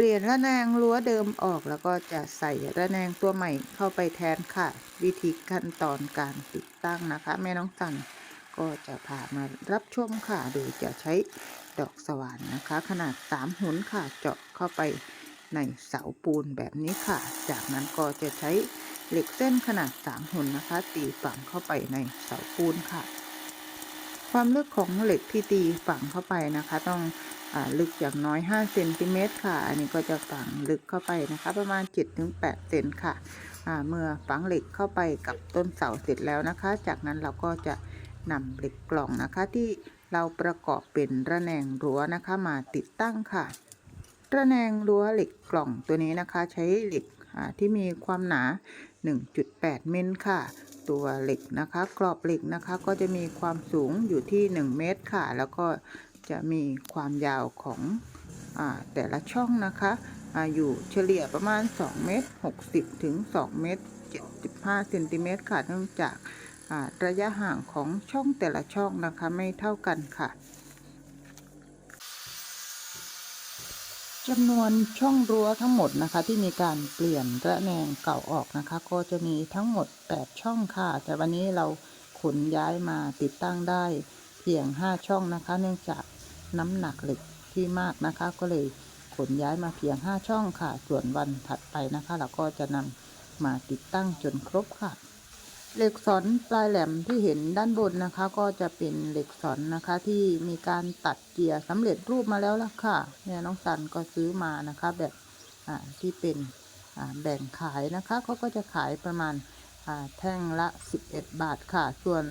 เปลี่ยนระแนงรั้วเดิมออกแล้วก็จะใส่ระแนงตัวใหม่เข้าไปแทนค่ะ วิธีขั้นตอนการติดตั้งนะคะ แม่น้องสันก็จะพามารับชมค่ะโดยจะใช้ดอกสว่านนะคะ ขนาด 3หุนค่ะเจาะเข้าไปในเสาปูนแบบนี้ค่ะ จากนั้นก็จะใช้เหล็กเส้นขนาด 3หุนนะคะ ตีฝังเข้าไปในเสาปูนค่ะ ความลึกของเหล็กที่ตีฝังเข้าไปนะคะ ต้องอลึกอย่างน้อย5เซนติเมตรค่ะ อันนี้ก็จะฝังลึกเข้าไปนะคะ ประมาณ 7-8เซนค่ะเมื่อฝังเหล็กเข้าไปกับต้นเสาเสร็จแล้วนะคะ จากนั้นเราก็จะนำเหล็กกล่องนะคะที่เราประกอบเป็นระแนงรั้วนะคะมาติดตั้งค่ะ ระแนงรั้วเหล็กกล่องตัวนี้นะคะ ใช้เหล็กที่มีความหนา 1.8 เมิลค่ะ ตัวเหล็กนะคะกรอบเหล็กนะคะก็จะมีความสูงอยู่ที่ 1 เมตรค่ะ แล้วก็จะมีความยาวของอแต่ละช่องนะคะออยู่เฉลี่ยประมาณ 2 เมตร 60 ถึง 2 เมตร 75 เซนติเมตรค่ะเนื่องจากระยะห่างของช่องแต่ละช่องนะคะไม่เท่ากันค่ะ จำนวนช่องรั้วทั้งหมดนะคะ ที่มีการเปลี่ยนระแนงเก่าออกนะคะ ก็จะมีทั้งหมด 8 ช่องค่ะ แต่วันนี้เราขนย้ายมาติดตั้งได้เพียง 5 ช่องนะคะ เนื่องจากน้ำหนักเหล็กที่มากนะคะ ก็เลยขนย้ายมาเพียง 5 ช่องค่ะ ส่วนวันถัดไปนะคะ เราก็จะนำมาติดตั้งจนครบค่ะ เหล็กสอนปลายแหลมที่เห็นด้านบนนะคะ ก็จะเป็นเหล็กสอนนะคะ ที่มีการตัดเกียร์สำเร็จรูปมาแล้วล่ะค่ะเนี่ยน้องสันก็ซื้อมานะคะ แบบอ่าที่เป็นอ่าแบ่งขายนะคะเขาก็จะขายประมาณอ่าแท่งละ 11 บาทค่ะ ส่วน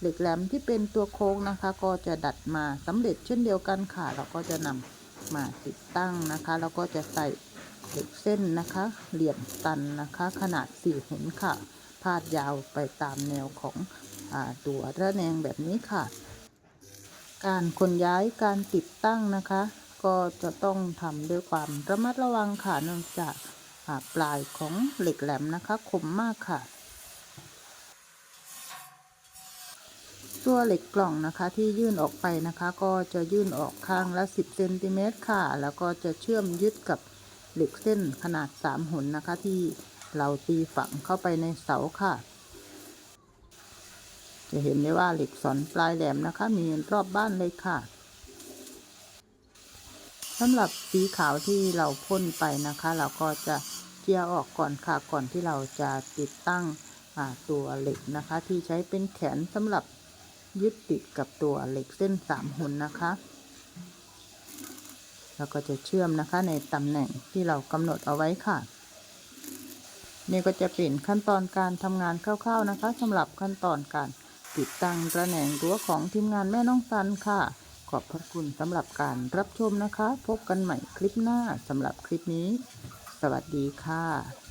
เหล็กแหลมที่เป็นตัวโค้งนะคะ ก็จะดัดมาสำเร็จเช่นเดียวกันค่ะ เราก็จะนำมาติดตั้งนะคะ แล้วก็จะใส่เหล็กเส้นนะคะ เหลี่ยมตันนะคะ ขนาด4หุนค่ะ พาดยาวไปตามแนวของอตัวระแนงแบบนี้ค่ะ การขนย้ายการติดตั้งนะคะ ก็จะต้องทำด้วยความระมัดระวังค่ะเนื่องจากปลายของเหล็กแหลมนะคะคมมากค่ะตัวเหล็กกล่องนะคะที่ยื่นออกไปนะคะ ก็จะยื่นออกข้างละ 10เซนติเมตรค่ะ แล้วก็จะเชื่อมยึดกับเหล็กเส้นขนาด 3หุนนะคะที่ เราตีฝังเข้าไปในเสาค่ะ จะเห็นได้ว่าเหล็กสอนปลายแหลมนะคะ มีรอบบ้านเลยค่ะสำหรับสีขาวที่เราพ่นไปนะคะ เราก็จะเจียออกก่อนค่ะก่อนที่เราจะติดตั้งตัวเหล็กนะคะ ที่ใช้เป็นแขนสำหรับยึดติดกับตัวเหล็กเส้นสามหุ่นนะคะแล้วก็จะเชื่อมนะคะในตำแหน่งที่เรากำหนดเอาไว้ค่ะ นี่ก็จะเป็นขั้นตอนการทำงานคร่าวๆนะคะสำหรับขั้นตอนการติดตั้งระแหนงรั้วของทีมงานแม่น้องซันค่ะ ขอบพระคุณสำหรับการรับชมนะคะ พบกันใหม่คลิปหน้าสำหรับคลิปนี้ สวัสดีค่ะ